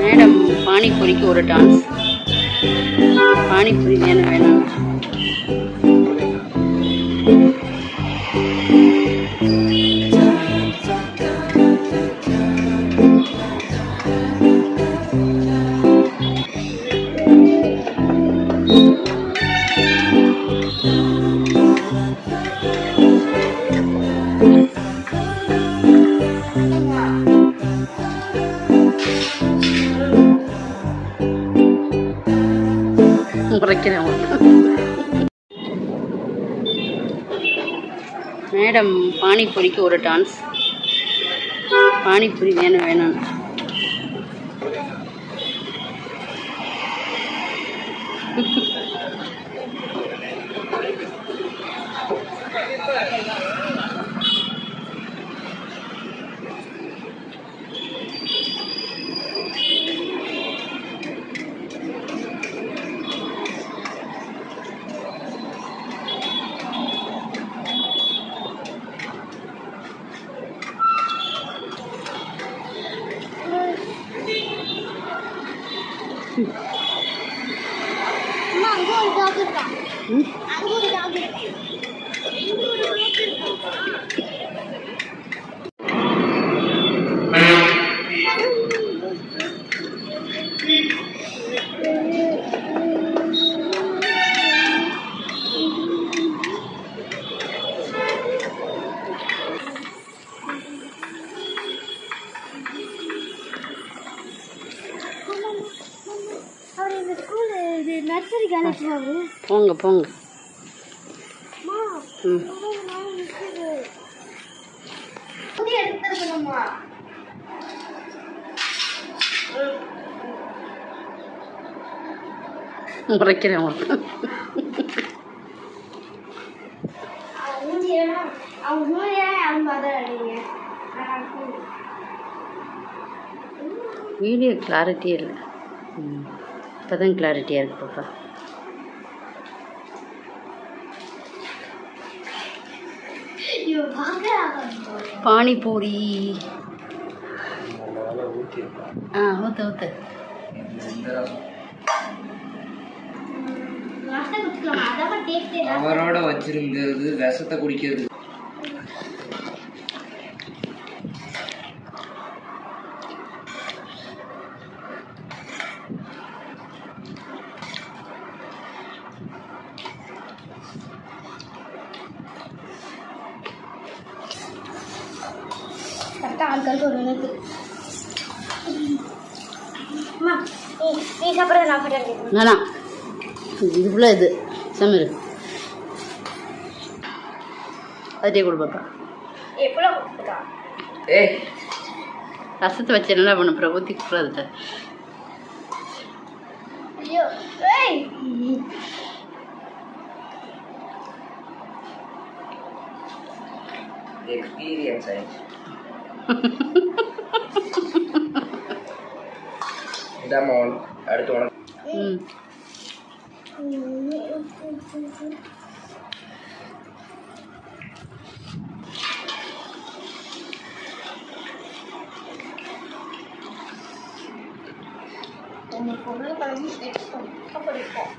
Madam பானிபூரிக்கு ஒரு dance panipuri வேணும் வேணும். வைக்கிறேன் மேடம் பானிபூரிக்கு ஒரு டான்ஸ். பானிபூரி வேணும் வேணும் 妈，安哥你知道这个？嗯，安哥知道这个。அவர் ஸ்கூல் இது நர்சரி காலேஜ் போங்க போங்க. ம். முறைக்கிறேன் அவங்க அவங்க அடிங்க வீடியோ கிளாரிட்டியே இல்லை. ம். இப்போ தான் கிளாரிட்டியாக இருக்கு பாப்பா. பானிபூரி. ஆ அதான் டேஸ்டே அவரோட வச்சிருந்தது விஷத்தை குடிக்கிறது. ஆட்களுக்கு ஒரு நினைப்பு. அம்மா நீ நீ சாப்பிட்ற நான் சாப்பிட்றேன் வேணாம் இதுக்குள்ளே இது. சமீர் அதே கொடு பாப்பா. ஏய் ரசத்தை வச்சு என்ன பண்ண அப்புறம் ஊற்றி கூடாது ஐயோ ஏய்! எக்ஸ்பீரியன்ஸ் ஆயிடுச்சு. இதாம்மா அடுத்து உனக்கு. ம். பொருள் பிடிக்கும் பிடிக்கும்